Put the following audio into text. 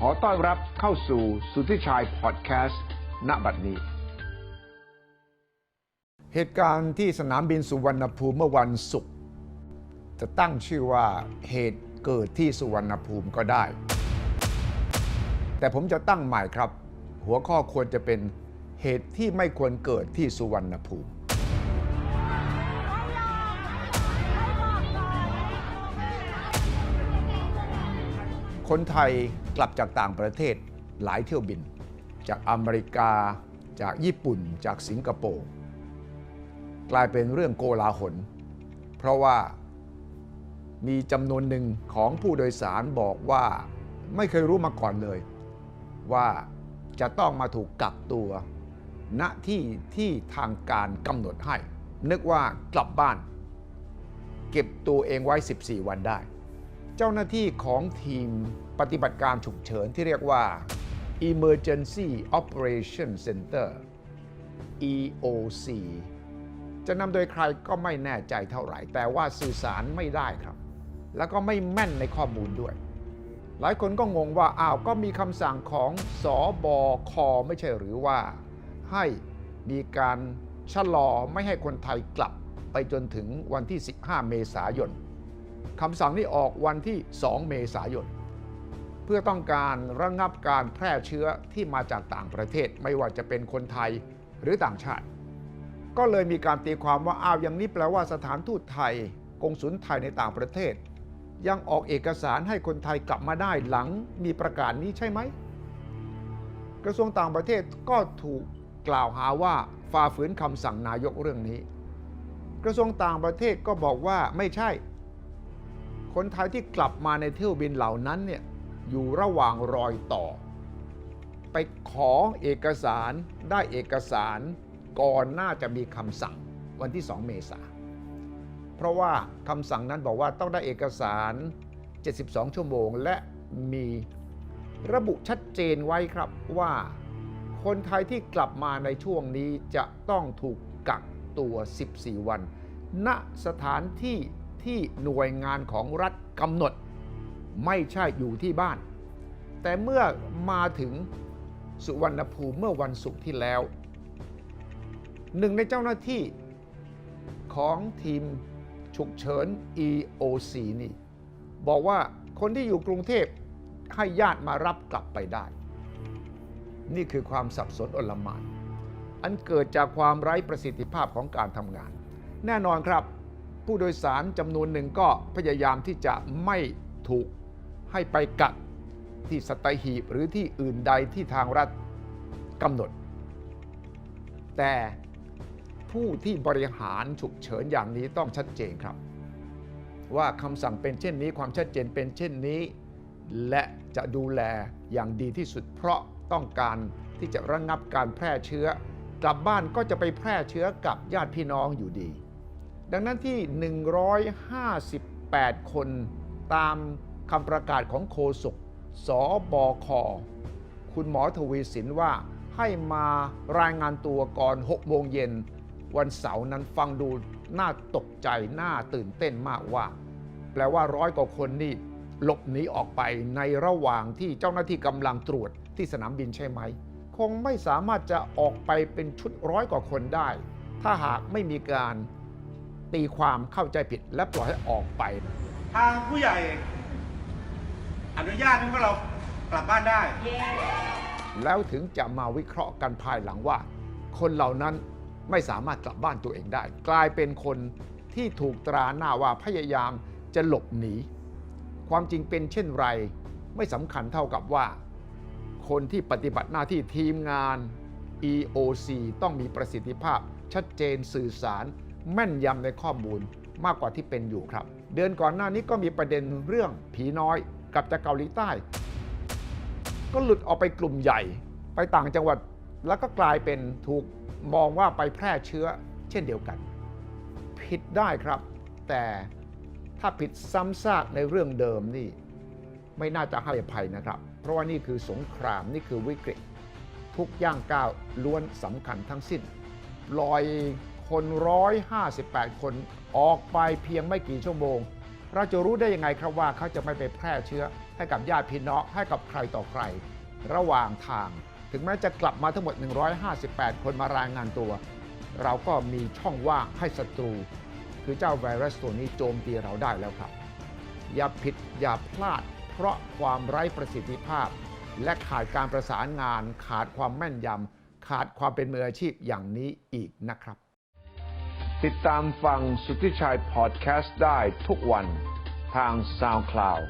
ขอต้อนรับเข้าสู่สุทธิชัยพอดแคสต์ณบัดนี้ เหตุการณ์ที่สนามบินสุวรรณภูมิเมื่อวันศุกร์จะตั้งชื่อว่าเหตุเกิดที่สุวรรณภูมิก็ได้ แต่ผมจะตั้งใหม่ครับ หัวข้อควรจะเป็นเหตุที่ไม่ควรเกิดที่สุวรรณภูมิ คนไทยกลับจากต่างประเทศหลายเที่ยวบิน จากอเมริกา จากญี่ปุ่น จากสิงคโปร์ กลายเป็นเรื่องโกลาหล เพราะว่ามีจำนวนหนึ่งของผู้โดยสารบอกว่าไม่เคยรู้มาก่อนเลย ว่าจะต้องมาถูกกักตัว ณที่ที่ทางการกำหนดให้ นึกว่ากลับบ้าน เก็บตัวเองไว้ 14 วันได้ เจ้าหน้าที่ของทีมปฏิบัติการฉุกเฉินที่เรียกว่า Emergency Operation Center EOC จะนำโดยใครก็ไม่แน่ใจเท่าไหร่ แต่ว่าสื่อสารไม่ได้ครับ แล้วก็ไม่แม่นในข้อมูลด้วย หลายคนก็งงว่าอ้าวก็มีคำสั่งของสอบอคไม่ใช่หรือว่า ให้มีการชะลอไม่ให้คนไทยกลับไปจนถึงวันที่ 15 เมษายน คำสั่งนี้ออกวันที่ 2 เมษายน เพื่อต้องการระงงับการแพร่เชื้อที่มาจากต่างประเทศ ไม่ว่าจะเป็นคนไทยหรือต่างชาติ ก็เลยมีการตีความว่าอ้าวอย่างนี้แปลว่าสถานทูตไทยกงสุลไทยในต่างประเทศ ยังออกเอกสารให้คนไทยกลับมาได้หลังมีประกาศนี้ใช่ไหม กระทรวงต่างประเทศก็ถูกกล่าวหาว่าฝ่าฝืนคำสั่งนายกเรื่องนี้ กระทรวงต่างประเทศก็บอกว่าไม่ใช่ คนไทยที่กลับมาในเที่ยวบินเหล่านั้นเนี่ยอยู่ระหว่างรอยต่อ ไปขอเอกสารได้เอกสารก่อนน่าจะมีคำสั่งวันที่ 2 เมษาเพราะว่าคำสั่งนั้นบอกว่าต้องได้เอกสาร 72 ชั่วโมง และมีระบุชัดเจนไว้ครับว่าคนไทยที่กลับมาในช่วงนี้จะต้องถูกกักตัว 14 วัน ณ สถานที่ ที่หน่วยงานของรัฐกำหนด ไม่ใช่อยู่ที่บ้าน แต่เมื่อมาถึงสุวรรณภูมิเมื่อวันศุกร์ที่แล้ว หนึ่งในเจ้าหน้าที่ของทีมฉุกเฉิน EOC นี่ บอกว่าคนที่อยู่กรุงเทพให้ญาติมารับกลับไปได้ นี่คือความสับสนอลหม่านอันเกิดจากความไร้ประสิทธิภาพของการทำงาน แน่นอนครับ ผู้โดยสารจำนวนหนึ่งก็พยายามที่จะไม่ถูกให้ไปกักที่สตหีบหรือที่อื่นใดที่ทางรัฐกำหนด แต่ผู้ที่บริหารฉุกเฉินอย่างนี้ต้องชัดเจนครับ ว่าคำสั่งเป็นเช่นนี้ความชัดเจนเป็นเช่นนี้ และจะดูแลอย่างดีที่สุด เพราะต้องการที่จะระงงับการแพร่เชื้อกลับบ้านก็จะไปแพร่เชื้อกับญาติพี่น้องอยู่ดี ดังนั้นที่ 158 คนตามคำประกาศของโฆษกสบค คุณหมอทวีสินว่าให้มารายงานตัวก่อน 6 โมงเย็น วันเสาร์นั้นฟังดูน่าตกใจน่าตื่นเต้นมากว่า แปลว่าร้อยกว่าคนนี่หลบหนีออกไปในระหว่างที่เจ้าหน้าที่กำลังตรวจที่สนามบินใช่ไหม คงไม่สามารถจะออกไปเป็นชุดร้อยกว่าคนได้ ถ้าหากไม่มีการ ตีความเข้าใจผิดและปล่อยให้ออกไป ทางผู้ใหญ่ อนุญาตให้พวกเรากลับบ้านได้ แล้วถึงจะมาวิเคราะห์กันภายหลังว่า คนเหล่านั้นไม่สามารถกลับบ้านตัวเองได้ กลายเป็นคนที่ถูกตราหน้าว่าพยายามจะหลบหนี ความจริงเป็นเช่นไรไม่สำคัญเท่ากับว่า คนที่ปฏิบัติหน้าที่ทีมงาน EOC ต้องมีประสิทธิภาพชัดเจนสื่อสาร แม่นยำในข้อมูลมากกว่าที่เป็นอยู่ครับ เดือนก่อนหน้านี้ก็มีประเด็นเรื่องผีน้อยกลับจากเกาหลีใต้ ก็หลุดออกไปกลุ่มใหญ่ ไปต่างจังหวัดแล้วก็กลายเป็นถูกมองว่าไปแพร่เชื้อเช่นเดียวกัน ผิดได้ครับ แต่ถ้าผิดซ้ำซากในเรื่องเดิมนี่ไม่น่าจะให้อภัยนะครับ เพราะว่านี่คือสงครามนี่คือวิกฤต ทุกย่างก้าวล้วนสำคัญทั้งสิ้นลอย คน 158 คนออกไปเพียงไม่กี่ชั่วโมง เราจะรู้ได้ยังไงครับว่าเขาจะไม่ไปแพร่เชื้อ ให้กับญาติพี่น้องให้กับใครต่อใคร ระหว่างทาง ถึงแม้จะกลับมาทั้งหมด 158 คนมารายงานตัว เราก็มีช่องว่างให้ศัตรู คือเจ้าไวรัสตัวนี้โจมตีเราได้แล้วครับ อย่าผิดอย่าพลาด เพราะความไร้ประสิทธิภาพ และขาดการประสานงาน ขาดความแม่นยำขาดความเป็นมืออาชีพอย่างนี้อีกนะครับ ติดตามฟังสุทธิชัยพอดแคสต์ได้ทุกวันทาง SoundCloud